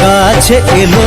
কাছে এলো।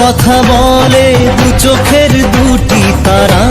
কথা বলে দু চোখের দুটি তারা।